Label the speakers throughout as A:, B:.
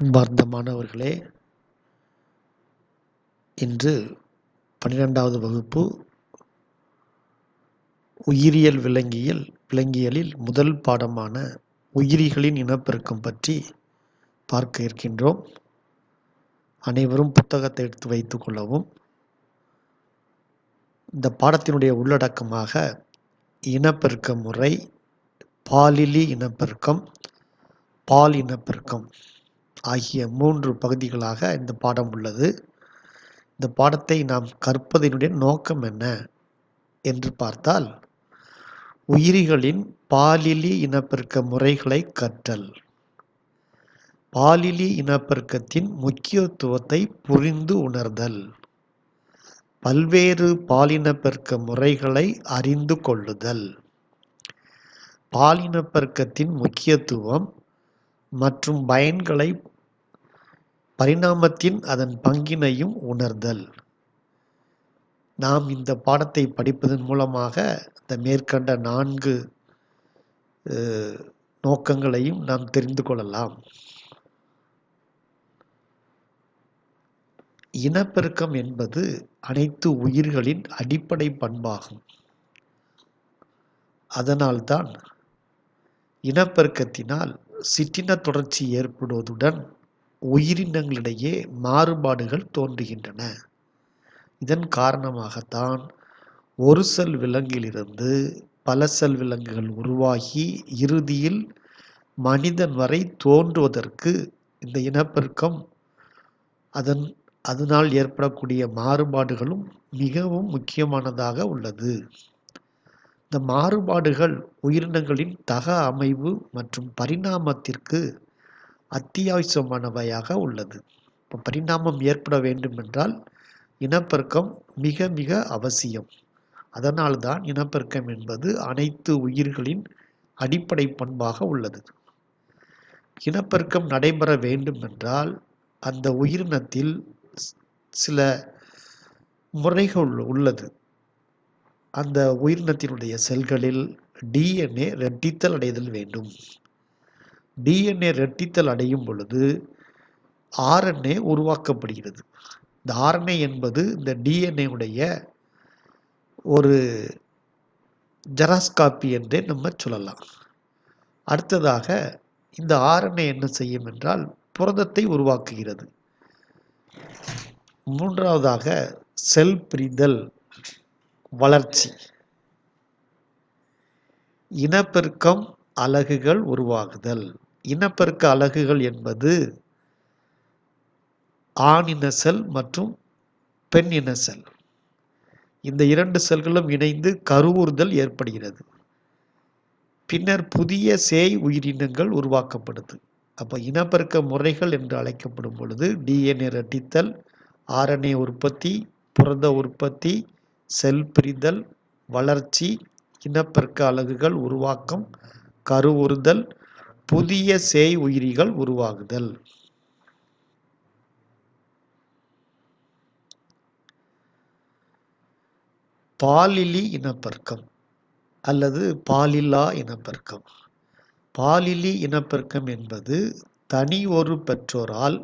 A: அன்பார்ந்த மாணவர்களே இன்று பன்னிரெண்டாவது வகுப்பு உயிரியல் விலங்கியல் விலங்கியலில் முதல் பாடமான உயிரிகளின் இனப்பெருக்கம் பற்றி பார்க்க இருக்கின்றோம். அனைவரும் புத்தகத்தை எடுத்து வைத்துக் கொள்ளவும். இந்த பாடத்தினுடைய உள்ளடக்கமாக இனப்பெருக்க முறை பாலிலி இனப்பெருக்கம் பால் இனப்பெருக்கம். ஆகிய மூன்று பகுதிகளாக இந்த பாடம் உள்ளது. இந்த பாடத்தை நாம் கற்பதனுடைய நோக்கம் என்ன? என்று பார்த்தால் உயிரிகளின் பாலிலி இனப்பெருக்க முறைகளை கற்றல். பாலிலி இனப்பெருக்கத்தின் முக்கியத்துவத்தை புரிந்து உணர்தல். பல்வேறு பாலினப்பெருக்க முறைகளை அறிந்து கொள்ளுதல். பாலினப்பெருக்கத்தின் முக்கியத்துவம் மற்றும் பயன்களை பரிணாமத்தின் அதன் பங்கினையும் உணர்தல். நாம் இந்த பாடத்தை படிப்பதன் மூலமாக இந்த மேற்கண்ட நான்கு நோக்கங்களையும் நாம் தெரிந்து கொள்ளலாம். இனப்பெருக்கம் என்பது அனைத்து உயிர்களின் அடிப்படை பண்பாகும். அதனால்தான் இனப்பெருக்கத்தினால் சிற்றின தொடர்ச்சி ஏற்படுவதுடன் உயிரினங்களிடையே மாறுபாடுகள் தோன்றுகின்றன. இதன் காரணமாகத்தான் ஒரு செல் விலங்கிலிருந்து பல செல் விலங்குகள் உருவாகி இறுதியில் மனிதன் வரை தோன்றுவதற்கு இந்த இனப்பெருக்கம் அதன் அதனால் ஏற்படக்கூடிய மாறுபாடுகளும் மிகவும் முக்கியமானதாக உள்ளது. இந்த மாறுபாடுகள் உயிரினங்களின் தக அமைவு மற்றும் பரிணாமத்திற்கு அத்தியாவசியமானவையாக உள்ளது. இப்போ பரிணாமம் ஏற்பட வேண்டும் என்றால் இனப்பெருக்கம் மிக மிக அவசியம். அதனால்தான் இனப்பெருக்கம் என்பது அனைத்து உயிர்களின் அடிப்படை பண்பாக உள்ளது. இனப்பெருக்கம் நடைபெற வேண்டும் என்றால் அந்த உயிரினத்தில் சில முறைகள் உள்ளது. அந்த உயிரினத்தினுடைய செல்களில் டிஎன்ஏ ரெட்டித்தல் அடைதல் வேண்டும். டிஎன்ஏ ரெட்டித்தல் அடையும் பொழுது ஆர்என்ஏ உருவாக்கப்படுகிறது. இந்த ஆர்என்ஏ என்பது இந்த டிஎன்ஏவுடைய ஒரு ஜெராஸ்காப்பி என்றே நம்ம சொல்லலாம். அடுத்ததாக இந்த ஆர்என்ஏ என்ன செய்யும் என்றால் புரதத்தை உருவாக்குகிறது. மூன்றாவதாக செல் பிரிதல் வளர்ச்சி. இனப்பெருக்கம் அலகுகள் உருவாகுதல். இனப்பெருக்க அலகுகள் என்பது ஆண் இன செல் மற்றும் பெண் இன செல். இந்த இரண்டு செல்களும் இணைந்து கருவுறுதல் ஏற்படுகிறது. பின்னர் புதிய சேய் உயிரினங்கள் உருவாக்கப்படுது. அப்போ இனப்பெருக்க முறைகள் என்று அழைக்கப்படும் பொழுது டிஎன்ஏ ரட்டித்தல் ஆர்என்ஏ உற்பத்தி புரத உற்பத்தி செல் பிரிதல் வளர்ச்சி இனப்பெருக்க அலகுகள் உருவாக்கம் கருவுறுதல் புதிய சேய் உயிரிகள் உருவாகுதல். பாலிலி இனப்பெருக்கம் அல்லது பாலில்லா இனப்பெருக்கம். பாலிலி இனப்பெருக்கம் என்பது தனி ஒரு பெற்றோரால்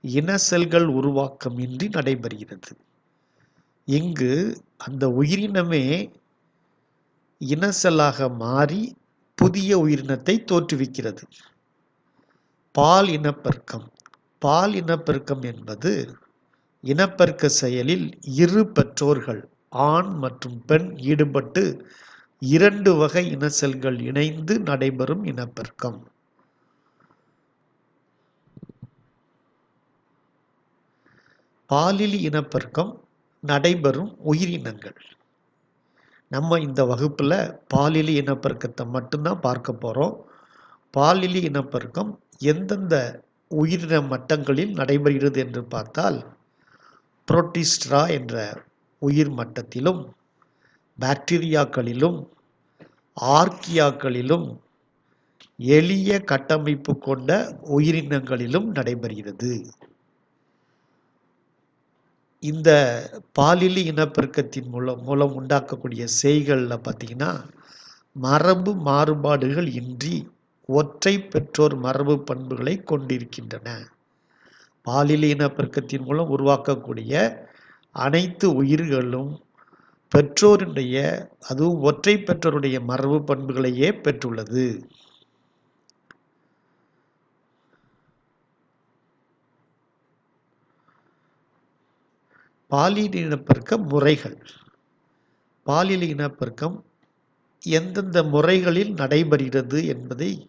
A: இன செல்கள் உருவாக்கம் இன்றி நடைபெறுகிறது. இங்கு அந்த உயிரினமே இனசெல்லாக மாறி புதிய உயிரினத்தை தோற்றுவிக்கிறது. பால் இனப்பெருக்கம். பால் இனப்பெருக்கம் என்பது இனப்பெருக்க செயலில் இரு பெற்றோர்கள் ஆண் மற்றும் பெண் ஈடுபட்டு இரண்டு வகை இன செல்கள் இணைந்து நடைபெறும் இனப்பெருக்கம். பாலில் இனப்பெருக்கம் நடைபெறும் உயிரினங்கள். நம்ம இந்த வகுப்பில் பாலிலி இனப்பெருக்கத்தை மட்டும்தான் பார்க்க போகிறோம் பாலிலி இனப்பெருக்கம் எந்தெந்த உயிரின மட்டங்களில் நடைபெறுகிறது என்று பார்த்தால் புரோட்டிஸ்ட்ரா என்ற உயிர் மட்டத்திலும் பாக்டீரியாக்களிலும் ஆர்கியாக்களிலும் எளிய கட்டமைப்பு கொண்ட உயிரினங்களிலும் நடைபெறுகிறது. இந்த பாலிலி இனப்பெருக்கத்தின் மூலம் மூலம் உண்டாக்கக்கூடிய செய்களில் பார்த்தீங்கன்னா மரபு மாறுபாடுகள் இன்றி ஒற்றை பெற்றோர் மரபு பண்புகளை கொண்டிருக்கின்றன. பாலியல் இனப்பெருக்கத்தின் மூலம் உருவாக்கக்கூடிய அனைத்து உயிர்களும் பெற்றோருடைய அதுவும் ஒற்றை பெற்றோருடைய மரபு பண்புகளையே பெற்றுள்ளது. பாலியல் இனப்பெருக்க முறைகள். பாலியல் இனப்பெருக்கம் எந்தெந்த முறைகளில் நடைபெறுகிறது என்பதை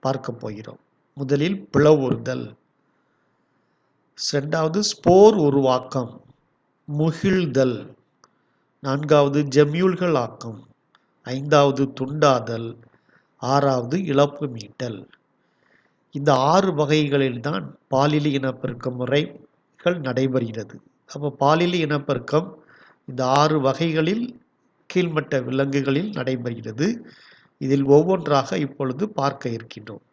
A: பார்க்க போகிறோம். முதலில் பிளவுறுதல். இரண்டாவது ஸ்போர் உருவாக்கம். முகிழ்தல். நான்காவது ஜெம்யூல்கள் ஆக்கம். ஐந்தாவது துண்டாதல். ஆறாவது இழப்பு மீட்டல். இந்த ஆறு வகைகளில் தான் பாலியல் இனப்பெருக்க முறைகள் நடைபெறுகிறது. அப்போ பாலியல் இனப்பெருக்கம் இந்த ஆறு வகைகளில் கீழ்மட்ட விலங்குகளில் நடைபெறுகிறது. இதில் ஒவ்வொன்றாக இப்பொழுது பார்க்க இருக்கின்றோம்.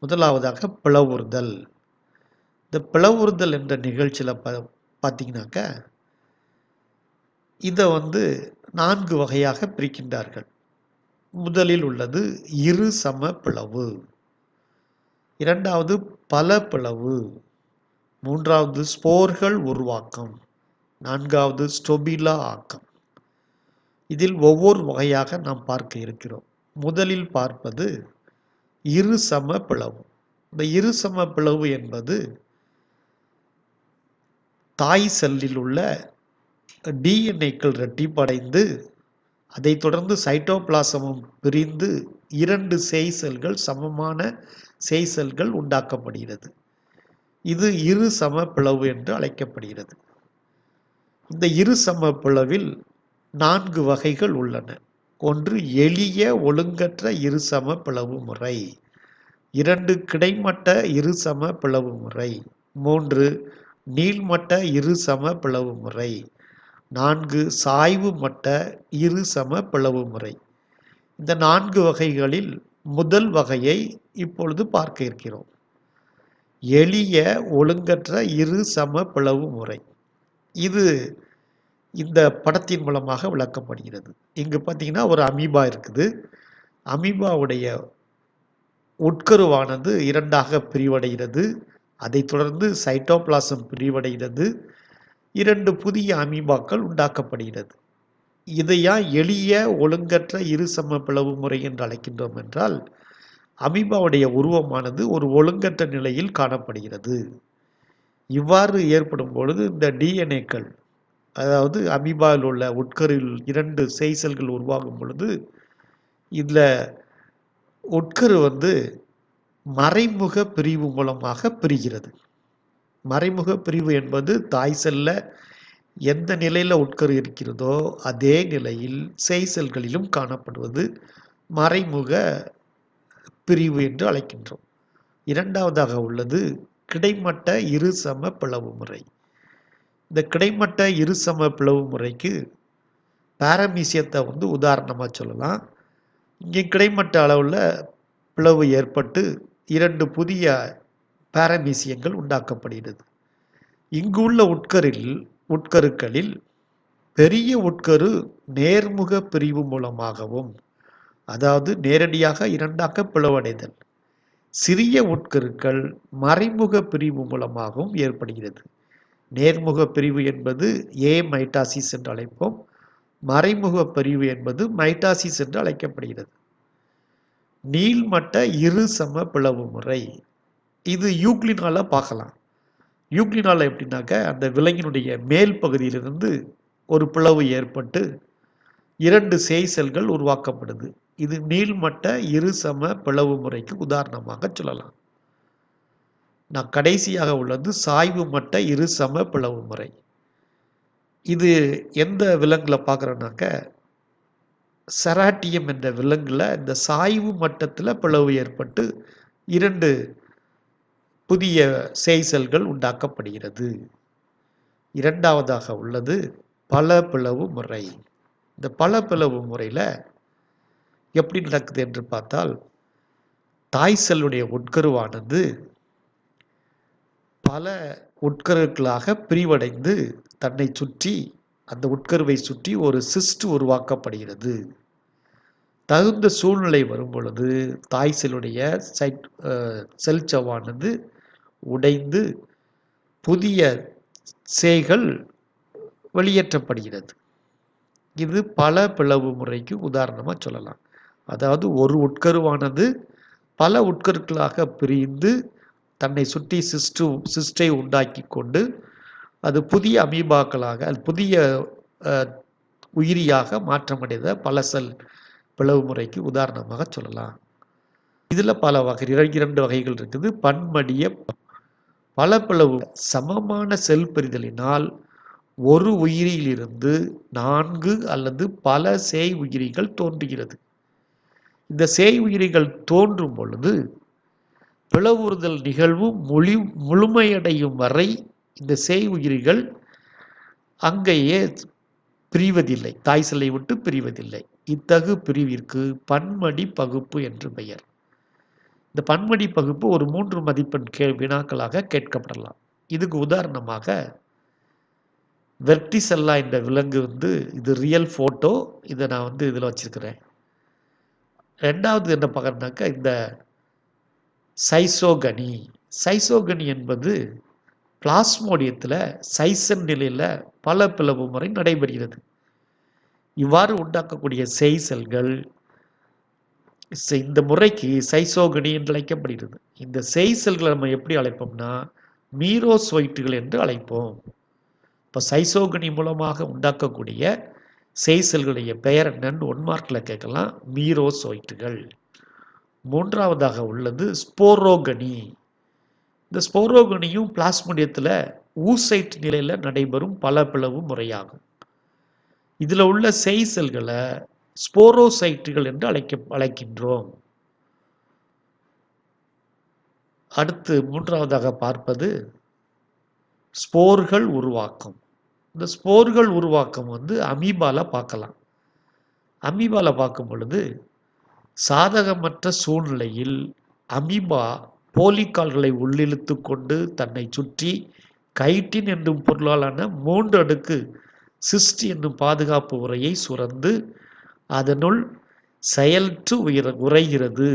A: முதலாவதாக பிளவுறுதல். இந்த பிளவுறுதல் என்ற நிகழ்ச்சியில் ப பார்த்தீங்கன்னாக்க இதை வந்து நான்கு வகையாக பிரிக்கின்றார்கள். முதலில் உள்ளது இரு சம பிளவு. இரண்டாவது பல பிளவு. மூன்றாவது ஸ்போர்கள் உருவாக்கம். நான்காவது ஸ்டொபிலா ஆக்கம். இதில் ஒவ்வொரு வகையாக நாம் பார்க்க இருக்கிறோம். முதலில் பார்ப்பது இரு சம பிளவு. இந்த இரு சம பிளவு என்பது தாய் செல்லில் உள்ள டிஎன்ஏக்கள் ரெட்டிப்படைந்து அதைத் தொடர்ந்து சைட்டோபிளாசமும் பிரிந்து இரண்டு சேய் செல்கள் சமமான சேய் செல்கள் உண்டாக்கப்படுகிறது. இது இரு சம பிளவு என்று அழைக்கப்படுகிறது. இந்த இரு சம பிளவில் நான்கு வகைகள் உள்ளன. ஒன்று எளிய ஒழுங்கற்ற இருசம பிளவு முறை. இரண்டு கிடைமட்ட இருசம பிளவு முறை. மூன்று நீள்மட்ட இருசம பிளவு முறை. நான்கு சாய்வு மட்ட இருசம பிளவு முறை. இந்த நான்கு வகைகளில் முதல் வகையை இப்பொழுது பார்க்க இருக்கிறோம். எளிய ஒழுங்கற்ற இரு சம பிளவு முறை. இது இந்த படத்தின் மூலமாக விளக்கப்படுகிறது. இங்கு பார்த்தீங்கன்னா ஒரு அமீபா இருக்குது. அமீபாவுடைய உட்கருவானது இரண்டாக பிரிவடைகிறது. அதைத் தொடர்ந்து சைட்டோபிளாசம் பிரிவடைகிறது. இரண்டு புதிய அமீபாக்கள் உண்டாக்கப்படுகிறது. இதையா எளிய ஒழுங்கற்ற இரு சம பிளவு முறை என்று அழைக்கின்றோம் என்றால் அமீபாவுடைய உருவமானது ஒரு ஒழுங்கற்ற நிலையில் காணப்படுகிறது. இவ்வாறு ஏற்படும் பொழுது இந்த டிஎன்ஏக்கள் அதாவது அமீபாவில் உள்ள உட்கரில் இரண்டு செய்சல்கள் உருவாகும் பொழுது இதில் உட்கரு வந்து மறைமுக பிரிவு மூலமாக பிரிகிறது. மறைமுக பிரிவு என்பது தாய் செல்ல எந்த நிலையில் உட்கரு இருக்கிறதோ அதே நிலையில் செய்சல்களிலும் காணப்படுவது மறைமுக பிரிவு என்று அழைக்கின்றோம். இரண்டாவதாக உள்ளது கிடைமட்ட இரு சம பிளவு முறை. இந்த கிடைமட்ட இரு சம பிளவு முறைக்கு பாரமீசியத்தை வந்து உதாரணமாக சொல்லலாம். இங்கே கிடைமட்ட அளவில் பிளவு ஏற்பட்டு இரண்டு புதிய பாரமீசியங்கள் உண்டாக்கப்படுகிறது. இங்கு உள்ள உட்கரில் உட்கருக்களில் பெரிய உட்கரு நேர்முக பிரிவு மூலமாகவும் அதாவது நேரடியாக இரண்டாக பிளவடைதல். சிறிய உட்கருக்கள் மறைமுக பிரிவு மூலமாகவும் ஏற்படுகிறது. நேர்முக பிரிவு என்பது ஏ மைட்டாசிஸ் என்று அழைப்போம். மறைமுக பிரிவு என்பது மைட்டாசிஸ் என்று அழைக்கப்படுகிறது. நீள்மட்ட இரு சம பிளவு முறை. இது யூக்ளினால பார்க்கலாம். யூக்ளினால எப்படின்னாக்க அந்த விலங்கினுடைய மேல் பகுதியிலிருந்து ஒரு பிளவு ஏற்பட்டு இரண்டு சேய் செல்கள் உருவாக்கப்படுது. இது நீள்மட்ட இரு சம பிளவு முறைக்கு உதாரணமாக சொல்லலாம். நான் கடைசியாக உள்ளது சாய்வு மட்ட இரு சம பிளவு முறை. இது எந்த விலங்கில் பார்க்குறோன்னாக்க செராட்டியம் என்ற விலங்கில் இந்த சாய்வு மட்டத்தில் பிளவு ஏற்பட்டு இரண்டு புதிய செய்சல்கள் உண்டாக்கப்படுகிறது. இரண்டாவதாக உள்ளது பல பிளவு முறை. இந்த பல பிளவு முறையில் எப்படி நடக்குது என்று பார்த்தால் தாய் செல்லுடைய உட்கருவானது பல உட்கருக்களாக பிரிவடைந்து தன்னை சுற்றி அந்த உட்கருவை சுற்றி ஒரு சிஸ்ட் உருவாக்கப்படுகிறது. தகுந்த சூழ்நிலை வரும் பொழுது தாய் செல்லுடைய சைட் செல் சவ்வானது உடைந்து புதிய சேய்கள் வெளியேற்றப்படுகிறது. இது பல பிளவு முறைக்கு உதாரணமாக சொல்லலாம். அதாவது ஒரு உட்கருவானது பல உட்கருக்களாக பிரிந்து தன்னை சுற்றி சிஸ்டு சிஸ்டை உண்டாக்கி கொண்டு அது புதிய அமீபாக்களாக அது புதிய உயிரியாக மாற்றமடைந்த பல செல் பிளவு முறைக்கு உதாரணமாக சொல்லலாம். இதில் பல வகை இரண்டு வகைகள் இருக்குது. பன்மடிய பல பிளவு சமமான செல் பிரிதலினால் ஒரு உயிரியிலிருந்து நான்கு அல்லது பல சேய் உயிரிகள் தோன்றுகிறது. இந்த சேய் உயிரிகள் தோன்றும் பொழுது பிளவுறுதல் நிகழ்வு முழி முழுமையடையும் வரை இந்த சேய் உயிரிகள் அங்கேயே பிரிவதில்லை. தாய் சிலை விட்டு பிரிவதில்லை. இத்தகு பிரிவிற்கு பன்மடி பகுப்பு என்று பெயர். இந்த பன்மடி பகுப்பு ஒரு மூன்று மதிப்பெண் கே வினாக்களாக கேட்கப்படலாம். இதுக்கு உதாரணமாக வெர்டிசெல்லா என்ற விலங்கு வந்து இது ரியல் ஃபோட்டோ இதை நான் வந்து இதில் வச்சுருக்கிறேன். ரெண்டாவது என்ன பார்க்கறனாக்கா இந்த சைசோகனி. சைசோகனி என்பது பிளாஸ்மோடியத்தில் சைசன் நிலையில் பல பிளவு முறை நடைபெறுகிறது. இவ்வாறு உண்டாக்கக்கூடிய செய்சல்கள் இந்த முறைக்கு சைசோகனி என்று அழைக்கப்படுகிறது. இந்த செய்சல்களை நம்ம எப்படி அழைப்போம்னா மீரோசோயிட்டுகள் என்று அழைப்போம். இப்போ சைசோகனி மூலமாக உண்டாக்கக்கூடிய செய்சல்களுடைய பெயர் என்னன்னு ஒன் மார்க்கில் கேட்கலாம். மீரோசோய்ட்டுகள். மூன்றாவதாக உள்ளது ஸ்போரோகனி. இந்த ஸ்போரோகனியும் பிளாஸ்மோடியத்தில் ஊசைட் நிலையில் நடைபெறும் பல பிளவு முறையாகும். இதில் உள்ள செய்சல்களை ஸ்போரோசைட்டுகள் என்று அழைக்க அழைக்கின்றோம். அடுத்து மூன்றாவதாக பார்ப்பது ஸ்போர்கள் உருவாக்கும். இந்த ஸ்போர்கள் உருவாக்கம் வந்து அமீபால பார்க்கலாம். அமீபால பார்க்கும் பொழுது சாதகமற்ற சூழ்நிலையில் அமீபா போலிக்கால்களை உள்ளிழுத்து கொண்டு தன்னை சுற்றி கைட்டின் என்னும் பொருளாலான மூன்று அடுக்கு சிஸ்டி என்னும் பாதுகாப்பு உரையை சுரந்து அதனுள் செயலற்று உயிர உரைகிறது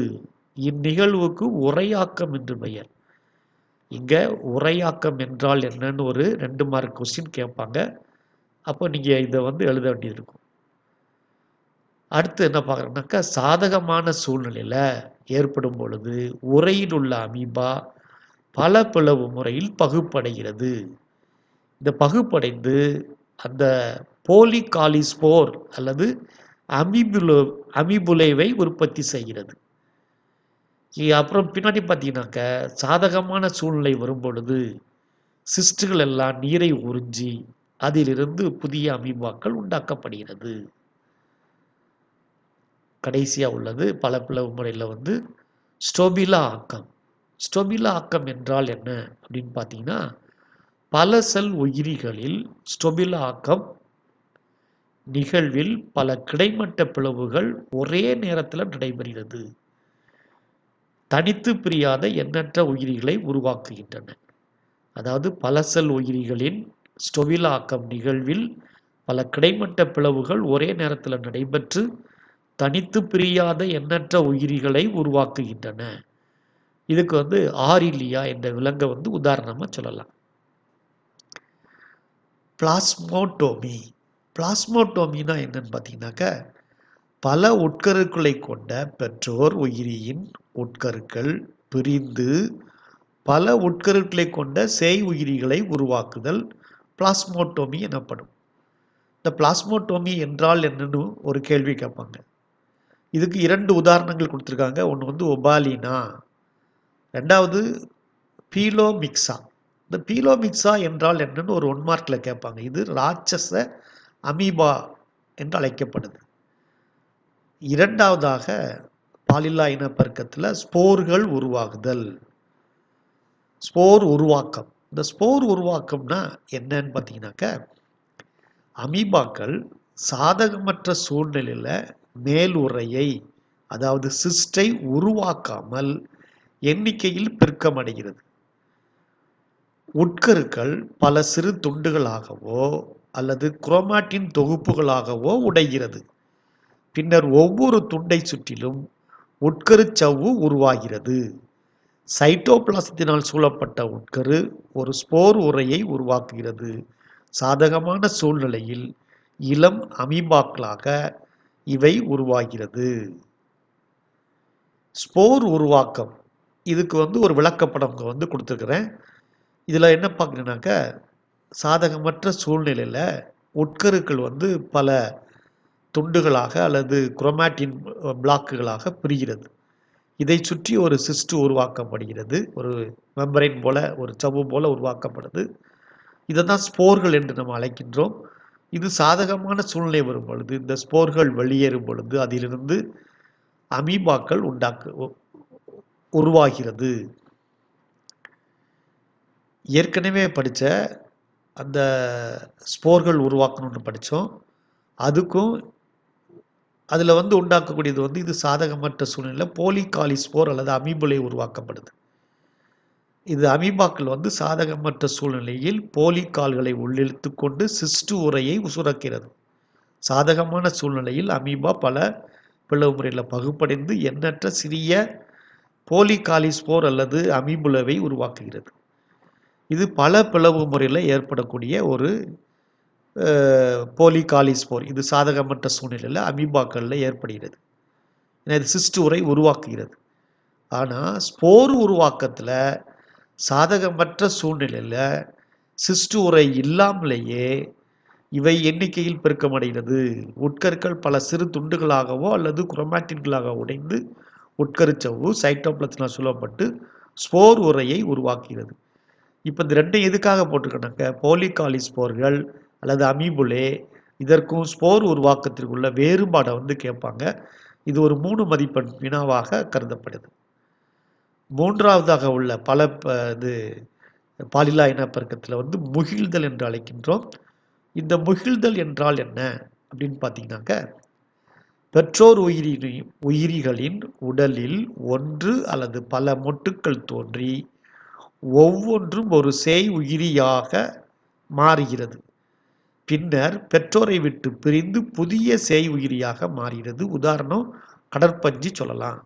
A: இந்நிகழ்வுக்கு உரையாக்கம் என்று பெயர். இங்கே உரையாக்கம் என்றால் என்னன்னு ஒரு ரெண்டு மார்க் கொஸ்டின் கேட்பாங்க. அப்போ நீங்கள் இதை வந்து எழுத வேண்டியது இருக்கும் அடுத்து என்ன பார்க்குறோம்னாக்கா சாதகமான சூழ்நிலையில் ஏற்படும் பொழுது உரையில் உள்ள அமீபா பல பிளவு முறையில் பகுப்படைகிறது. இந்த பகுப்படைந்து அந்த போலிகாலிஸ்போர் அல்லது அமிபுலோ அமிபுலேவை உற்பத்தி செய்கிறது. அப்புறம் பின்னாடி பார்த்தீங்கன்னாக்க சாதகமான சூழ்நிலை வரும்பொழுது சிஸ்டுகள் எல்லாம் நீரை உறிஞ்சி அதிலிருந்து புதிய அமீபாக்கள் உண்டாக்கப்படுகிறது. கடைசியாக உள்ளது பல பிளவு முறையில் வந்து ஸ்டோபிலா ஆக்கம். ஸ்டோபிலா ஆக்கம் என்றால் என்ன அப்படின்னு பார்த்தீங்கன்னா பல செல் உயிரிகளில் ஸ்டொபிலா ஆக்கம் நிகழ்வில் பல கிடைமட்ட பிளவுகள் ஒரே நேரத்தில் நடைபெறுகிறது. தனித்து பிரியாத எண்ணற்ற உயிரிகளை உருவாக்குகின்றன. அதாவது பல செல் உயிரிகளின் ஸ்டொவிலாக்கம் நிகழ்வில் பல கிடைமட்ட பிளவுகள் ஒரே நேரத்தில் நடைபெற்று தனித்து பிரியாத எண்ணற்ற உயிரிகளை உருவாக்குகின்றன. இதுக்கு வந்து ஆரிலியா என்ற விலங்கை வந்து உதாரணமாக சொல்லலாம். பிளாஸ்மோட்டோமி. பிளாஸ்மோட்டோமினா என்னன்னு பார்த்தீங்கன்னாக்க பல உட்கருக்களை கொண்ட பெற்றோர் உயிரியின் உட்கருக்கள் பிரிந்து பல உட்கருக்களை கொண்ட சேய் உயிரிகளை உருவாக்குதல் பிளாஸ்மோட்டோமி எனப்படும். இந்த பிளாஸ்மோட்டோமி என்றால் என்னன்னு ஒரு கேள்வி கேட்பாங்க. இதுக்கு இரண்டு உதாரணங்கள் கொடுத்துருக்காங்க. ஒன்று வந்து ஒபாலினா ரெண்டாவது பீலோமிக்ஸா இந்த பீலோமிக்ஸா என்றால் என்னன்னு ஒரு ஒன் மார்க்கில் கேட்பாங்க. இது ராட்சச அமீபா என்று அழைக்கப்படுது. இரண்டாவதாக பாலில்லா இனப்பெருக்கத்தில் ஸ்போர்கள் உருவாகுதல். ஸ்போர் உருவாக்கம். இந்த ஸ்போர் உருவாக்கம்னா என்னன்னு பார்த்தீங்கன்னாக்க அமீபாக்கள் சாதகமற்ற சூழ்நிலையில் மேலுறையை அதாவது சிஸ்டை உருவாக்காமல் எண்ணிக்கையில் பெருக்கமடைகிறது. உட்கருக்கள் பல சிறு துண்டுகளாகவோ அல்லது குரோமாட்டின் தொகுப்புகளாகவோ உடைகிறது. பின்னர் ஒவ்வொரு துண்டை சுற்றிலும் உட்கருச்சவ்வு உருவாகிறது. சைட்டோபிளாசத்தினால் சூழப்பட்ட உட்கரு ஒரு ஸ்போர் உரையை உருவாக்குகிறது. சாதகமான சூழ்நிலையில் இளம் அமீபாக்களாக இவை உருவாகிறது. ஸ்போர் உருவாக்கம். இதுக்கு வந்து ஒரு விளக்கப்படம் வந்து கொடுத்துருக்குறேன். இதில் என்ன பார்க்குறேன்னாக்க சாதகமற்ற சூழ்நிலையில் உட்கருக்கள் வந்து பல துண்டுகளாக அல்லது குரோமாட்டின் பிளாக்குகளாக பிரிகிறது. இதை சுற்றி ஒரு சிஸ்ட் உருவாக்கப்படுகிறது. ஒரு மெம்பரைன் போல ஒரு சவ்வு போல உருவாக்கப்படுது. இதை தான் ஸ்போர்கள் என்று நம்ம அழைக்கின்றோம். இது சாதகமான சூழ்நிலை வரும் பொழுது இந்த ஸ்போர்கள் வெளியேறும் பொழுது அதிலிருந்து அமீபாக்கள் உண்டாக்கு உருவாகிறது. ஏற்கனவே படித்த அந்த ஸ்போர்கள் உருவாக்கணும்னு படித்தோம். அதுக்கும் அதில் வந்து உண்டாக்கக்கூடியது வந்து இது சாதகமற்ற சூழ்நிலை. போலிகாலி ஸ்போர் அல்லது அமீபுலை உருவாக்கப்படுது இது அமீபாக்கள் வந்து சாதகமற்ற சூழ்நிலையில் போலிகால்களை உள்ளிழுத்து கொண்டு சிஸ்டு உரையை சுரக்கிறது. சாதகமான சூழ்நிலையில் அமீபா பல பிளவு முறையில் பகுப்படைந்து எண்ணற்ற சிறிய போலிகாலிஸ்போர் அல்லது அமீபுலவை உருவாக்குகிறது. இது பல பிளவு முறையில் ஏற்படக்கூடிய ஒரு போலி காலிஸ்போர் இது சாதகமற்ற சூழ்நிலையில் அமீபாக்களில் ஏற்படுகிறது. ஏன்னா இது சிஸ்டு உரை உருவாக்குகிறது. ஆனால் ஸ்போர் உருவாக்கத்தில் சாதகமற்ற சூழ்நிலையில் சிஸ்டு உரை இல்லாமலேயே இவை எண்ணிக்கையில் பெருக்கமடைகிறது. உட்கருக்கள் பல சிறு துண்டுகளாகவோ அல்லது குரோமாட்டின்களாக உடைந்து உட்கருச்சவ்வு சைட்டோபிளத்தினால் சொல்லப்பட்டு ஸ்போர் உரையை உருவாக்குகிறது. இப்போ இந்த ரெண்டையும் எதுக்காக போட்டிருக்கனாக்க போலிகாலி ஸ்போர்கள் அல்லது அமீபுலே இதற்கும் ஸ்போர் உருவாக்கத்திற்குள்ள வேறுபாடை வந்து கேட்பாங்க. இது ஒரு மூணு மதிப்பெண் வினாவாக கருதப்படுது. மூன்றாவதாக உள்ள பல ப- இது பாலிலா இனப்பெருக்கத்தில் வந்து முகிழ்தல் என்று அழைக்கின்றோம். இந்த முகிழ்தல் என்றால் என்ன அப்படின்னு பார்த்தீங்கன்னாக்க பெற்றோர் உயிரி உயிரிகளின் உடலில் ஒன்று அல்லது பல மொட்டுக்கள் தோன்றி ஒவ்வொன்றும் ஒரு சேய் உயிரியாக மாறுகிறது. பின்னர் பெற்றோரை விட்டு பிரிந்து புதிய சேய் உயிரியாக மாறுகிறது உதாரணம் கடற்பஞ்சு சொல்லலாம்.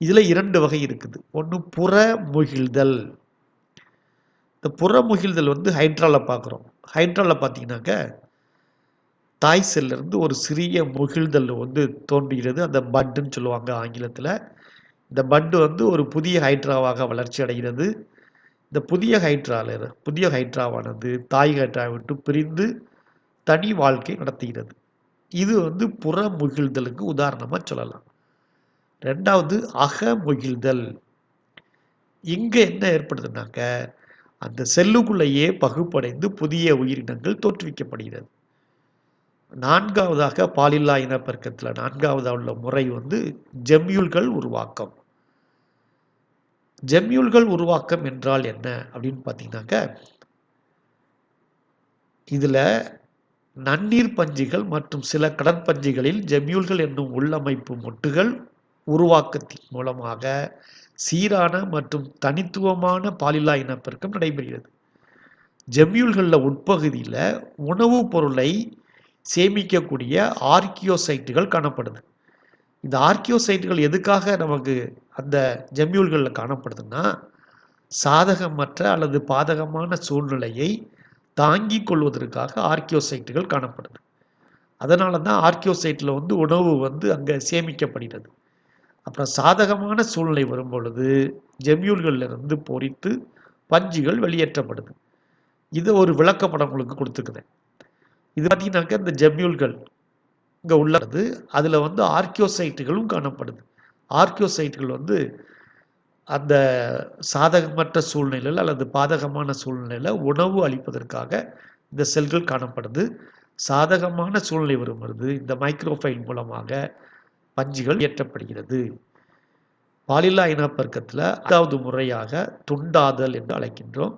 A: இதில் இரண்டு வகை இருக்குது. ஒன்று புற முகிழ்தல் இந்த புற முகிழ்தல் வந்து ஹைட்ராவில் பார்க்குறோம் ஹைட்ராவில் பார்த்தீங்கன்னாக்க தாய் செல்லிருந்து ஒரு சிறிய முகிழ்தல் வந்து தோன்றுகிறது. அந்த பட்டுன்னு சொல்லுவாங்க ஆங்கிலத்தில். இந்த பட்டு வந்து ஒரு புதிய ஹைட்ராவாக வளர்ச்சி அடைகிறது. இந்த புதிய ஹைட்ரால புதிய ஹைட்ராவானது தாய் ஹைட்ரா விட்டு பிரிந்து தனி வாழ்க்கை நடத்துகிறது. இது வந்து புற முகிழ்தலுக்கு உதாரணமாக சொல்லலாம். ரெண்டாவது அக முகிழ்தல் இங்கே என்ன ஏற்படுதுனாக்க அந்த செல்லுக்குள்ளேயே பகுப்படைந்து புதிய உயிரினங்கள் தோற்றுவிக்கப்படுகிறது. நான்காவதாக பாலில்லா இனப்பெருக்கத்தில் நான்காவதாக உள்ள முறை வந்து ஜெம்யூல்கள் உருவாக்கம். ஜெம்யூல்கள் உருவாக்கம் என்றால் என்ன அப்படின்னு பார்த்தீங்கன்னாக்க இதில் நன்னீர் பஞ்சுகள் மற்றும் சில கடற்பஞ்சுகளில் ஜெம்யூல்கள் என்னும் உள்ளமைப்பு மொட்டுகள் உருவாக்கத்தின் மூலமாக சீரான மற்றும் தனித்துவமான பாலில்லா இனப்பெருக்கம் நடைபெறுகிறது. ஜெம்யூல்களில் உட்பகுதியில் உணவுப் பொருளை சேமிக்கக்கூடிய ஆர்கியோசைட்டுகள் காணப்படுது. இந்த ஆர்கியோசைட்டுகள் எதுக்காக நமக்கு அந்த ஜம்யூல்களில் காணப்படுதுன்னா சாதகமற்ற அல்லது பாதகமான சூழ்நிலையை தாங்கி கொள்வதற்காக ஆர்கியோசைட்டுகள் காணப்படுது. அதனால தான் ஆர்கியோசைட்டில் வந்து உணவு வந்து அங்கே சேமிக்கப்படுகிறது. அப்புறம் சாதகமான சூழ்நிலை வரும் பொழுது ஜெம்யூல்களிலிருந்து பொறித்து பஞ்சுகள் வெளியேற்றப்படுது. இது ஒரு விளக்கப்படம் உங்களுக்கு கொடுத்துக்குது இது பார்த்தீங்கன்னாக்க இந்த ஜெம்யூல்கள் இங்கே உள்ளது. அதில் வந்து ஆர்கியோசைட்டுகளும் காணப்படுது. ஆர்கியோசைட்டுகள் வந்து அந்த சாதகமற்ற சூழ்நிலையில் அல்லது பாதகமான சூழ்நிலையில் உணவு அளிப்பதற்காக இந்த செல்கள் காணப்படுது. சாதகமான சூழ்நிலை வரும்பொழுது இந்த மைக்ரோஃபைல் மூலமாக பஞ்சுகள் ஏற்றப்படுகிறது பாலில்லா இனப்பெருக்கத்தில் அதாவது முறையாக துண்டாதல் என்று அழைக்கின்றோம்.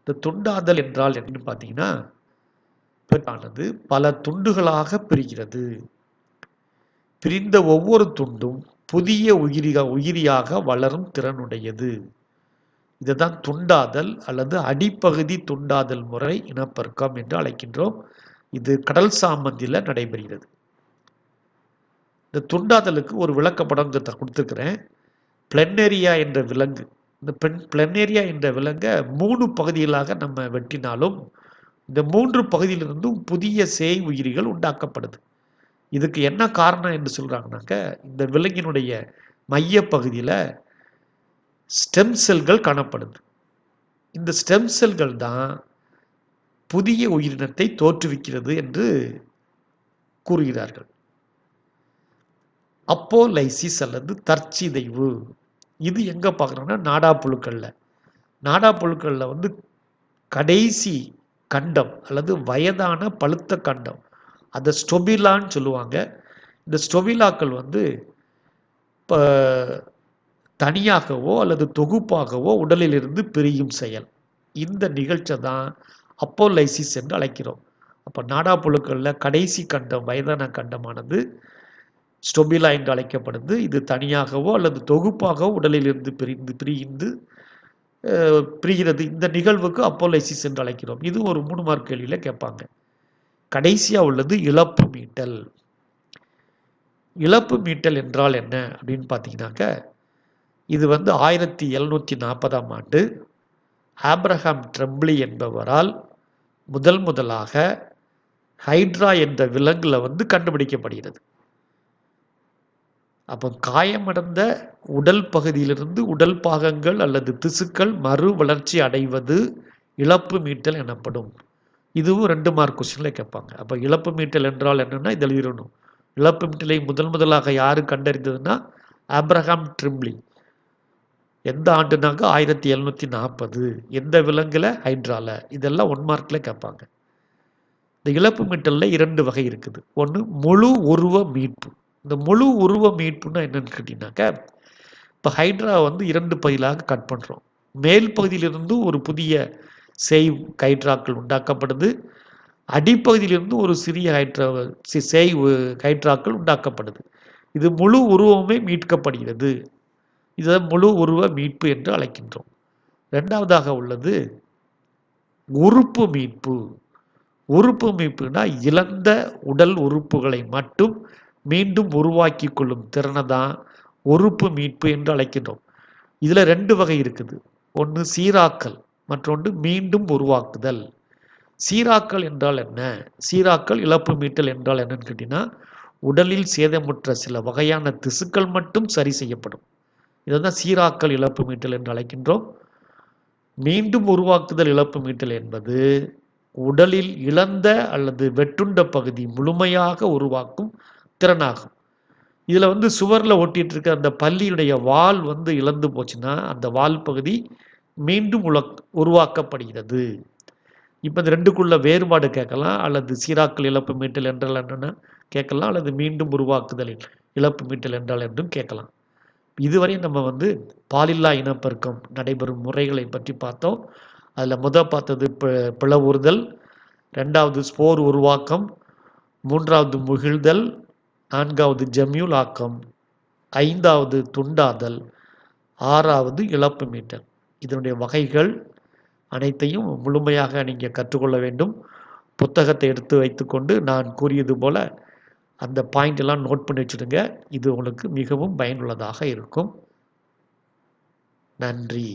A: இந்த துண்டாதல் என்றால் என்னன்னு பார்த்தீங்கன்னா ஆனது பல துண்டுகளாக பிரிகிறது. பிரிந்த ஒவ்வொரு துண்டும் புதிய உயிரிக உயிரியாக வளரும் திறனுடையது. இதுதான் துண்டாதல் அல்லது அடிப்பகுதி துண்டாதல் முறை இனப்பெருக்கம் என்று அழைக்கின்றோம். இது கடல் சாமந்தியில் நடைபெறுகிறது. இந்த துண்டாதலுக்கு ஒரு விளக்கப்படம் கொடுத்துருக்குறேன். பிளென்னேரியா என்ற விலங்கு. இந்த பெண் பிளென்னேரியா என்ற விலங்கை மூணு பகுதிகளாக நம்ம வெட்டினாலும் இந்த மூன்று பகுதியிலிருந்தும் புதிய சேய் உயிரிகள் உண்டாக்கப்படுது. இதுக்கு என்ன காரணம் என்று சொல்கிறாங்கனாக்க இந்த விலங்கினுடைய மைய பகுதியில் ஸ்டெம் செல்கள் காணப்படுது. இந்த ஸ்டெம் செல்கள் தான் புதிய உயிரினத்தை தோற்றுவிக்கிறது என்று கூறுகிறார்கள். அப்போலைசிஸ் அல்லது தற்சிதைவு இது எங்கே பார்க்குறோன்னா நாடா புழுக்களில். நாடா புழுக்களில் வந்து கடைசி கண்டம் அல்லது வயதான பழுத்த கண்டம் அதை ஸ்டொபிலான்னு சொல்லுவாங்க. இந்த ஸ்டொபிலாக்கள் வந்து இப்போ தனியாகவோ அல்லது தொகுப்பாகவோ உடலிலிருந்து பிரியும் செயல். இந்த நிகழ்ச்சி தான் அப்போலைசிஸ் என்று அழைக்கிறோம். அப்போ நாடா புழுக்களில் கடைசி கண்டம் வயதான கண்டமானது ஸ்டொபிலா என்று அழைக்கப்படுது. இது தனியாகவோ அல்லது தொகுப்பாகவோ உடலிலிருந்து பிரிந்து பிரிந்து பிரிகிறது. இந்த நிகழ்வுக்கு அப்போலைசிஸ் என்று அழைக்கிறோம். இது ஒரு மூணு மார்க் கேள்வியில் கேட்பாங்க. கடைசியாக உள்ளது இழப்பு மீட்டல். இழப்பு மீட்டல் என்றால் என்ன அப்படின்னு பார்த்தீங்கன்னாக்க இது வந்து ஆயிரத்தி எழுநூற்றி நாற்பதாம் ஆண்டு ஆப்ரஹாம் ட்ரம்ப்ளி என்பவரால் முதல் முதலாக ஹைட்ரா என்ற விலங்கில் வந்து கண்டுபிடிக்கப்படுகிறது. அப்போ காயமடைந்த உடல் பகுதியிலிருந்து உடல் பாகங்கள் அல்லது திசுக்கள் மறு வளர்ச்சி அடைவது இழப்பு மீட்டல் எனப்படும். இதுவும் ரெண்டு மார்க் கொஸ்டினில் கேட்பாங்க. அப்போ இழப்பு மீட்டல் என்றால் என்னென்னா இதில் இருணும் இழப்பு மீட்டலை முதல் முதலாக யார் கண்டறிந்ததுன்னா ஆப்ரஹாம் ட்ரிம்லி எந்த ஆண்டுனாக்க ஆயிரத்தி எழுநூற்றி நாற்பது எந்த விலங்கில்? ஹைட்ரால. இதெல்லாம் ஒன் மார்க்கில் கேட்பாங்க. இந்த இழப்பு மீட்டலில் இரண்டு வகை இருக்குது. ஒன்று முழு உருவ மீட்பு. இந்த முழு உருவ மீட்புன்னா என்னன்னு கேட்டிங்கனாக்கா இப்போ ஹைட்ரா வந்து இரண்டு பகுதியிலாக கட் பண்ணுறோம் மேல் பகுதியிலிருந்து ஒரு புதிய சேய் ஹைட்ராக்கள் உண்டாக்கப்படுது. அடிப்பகுதியிலிருந்து ஒரு சிறிய ஹைட்ரா சேய் ஹைட்ராக்கள் உண்டாக்கப்படுது. இது முழு உருவமே மீட்கப்படுகிறது. இதை முழு உருவ மீட்பு என்று அழைக்கின்றோம். ரெண்டாவதாக உள்ளது உறுப்பு மீட்பு. உறுப்பு மீட்புனா இழந்த உடல் உறுப்புகளை மட்டும் மீண்டும் உருவாக்கி கொள்ளும் திறனை தான் உறுப்பு மீட்பு என்று அழைக்கின்றோம். இதில் ரெண்டு வகை இருக்குது. ஒன்று சீராக்கல் மற்றொன்று மீண்டும் உருவாக்குதல். சீராக்கல் என்றால் என்ன? சீராக்கல் இழப்பு மீட்டல் என்றால் என்னன்னு கேட்டிங்கன்னா உடலில் சேதமுற்ற சில வகையான திசுக்கள் மட்டும் சரி செய்யப்படும். இதுதான் சீராக்கல் இழப்பு மீட்டல் என்று அழைக்கின்றோம். மீண்டும் உருவாக்குதல் இழப்பு மீட்டல் என்பது உடலில் இழந்த அல்லது வெட்டுண்ட பகுதி முழுமையாக உருவாக்கும் திறனாகும். இதில் வந்து சுவரில் ஒட்டிகிட்டு இருக்க அந்த பள்ளியுடைய வால் வந்து இழந்து போச்சுன்னா அந்த வால் பகுதி மீண்டும் உல உருவாக்கப்படுகிறது. இப்போ இந்த ரெண்டுக்குள்ள வேறுபாடு கேட்கலாம் அல்லது சீராக்கள் இழப்பு மீட்டல் என்றால் என்னென்னா கேட்கலாம் அல்லது மீண்டும் உருவாக்குதல் இழப்பு மீட்டல் என்றால் என்றும் கேட்கலாம். இதுவரை நம்ம வந்து பாலில்லா இனப்பெருக்கம் நடைபெறும் முறைகளை பற்றி பார்த்தோம். அதில் முத பார்த்தது பிளவுறுதல் ரெண்டாவது ஸ்போர் உருவாக்கம் மூன்றாவது முகிழ்தல் நான்காவது ஜம்யூல் ஆக்கம் ஐந்தாவது துண்டாதல் ஆறாவது இழப்பு மீட்டல். இதனுடைய வகைகள் அனைத்தையும் முழுமையாக நீங்கள் கற்றுக்கொள்ள வேண்டும். புத்தகத்தை எடுத்து வைத்துக்கொண்டு நான் கூறியது போல் அந்த பாயிண்ட் எல்லாம் நோட் பண்ணி வச்சுடுங்க. இது உங்களுக்கு மிகவும் பயனுள்ளதாக இருக்கும். நன்றி.